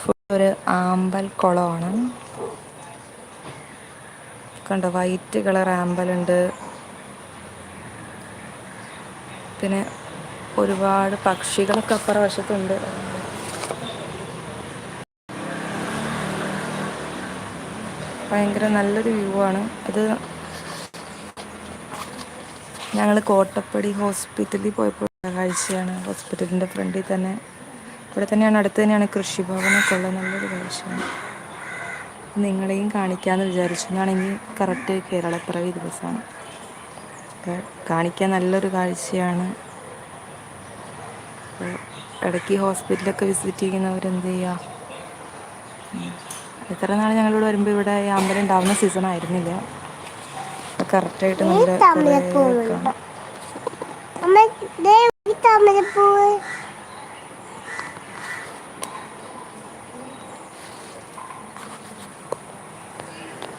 Full ഒരു ആമ്പൽ കുളമാണ്. കണ്ടോ വൈറ്റ് കളർ ആമ്പലുണ്ട്. പിന്നെ ഒരുപാട് പക്ഷികളൊക്കെ അപ്പുറ വശത്തുണ്ട്. ഭയങ്കര നല്ലൊരു വ്യൂ ആണ്. ഇത് ഞങ്ങൾ കോട്ടപ്പടി ഹോസ്പിറ്റലിൽ പോയപ്പോൾ കാഴ്ചയാണ് ഹോസ്പിറ്റലിന്റെ ഫ്രണ്ടിൽ തന്നെ ഇവിടെ തന്നെയാണ് അടുത്ത് തന്നെയാണ് കൃഷിഭവനൊക്കെ ഉള്ള നല്ലൊരു കാഴ്ചയാണ് നിങ്ങളെയും കാണിക്കാമെന്ന് വിചാരിച്ചു. ഇന്നാണെങ്കിൽ കറക്റ്റ് കേരളപ്പിറവി ദിവസമാണ്. കാണിക്കാൻ നല്ലൊരു കാഴ്ചയാണ്. ഇടയ്ക്ക് ഹോസ്പിറ്റലൊക്കെ വിസിറ്റ് ചെയ്യുന്നവരെന്ത് ചെയ്യുക എത്ര നാൾ ഞങ്ങളിവിടെ വരുമ്പോൾ ഇവിടെ അമ്പലം ഉണ്ടാവുന്ന സീസൺ ആയിരുന്നില്ല. കറക്റ്റായിട്ട് നമ്മുടെ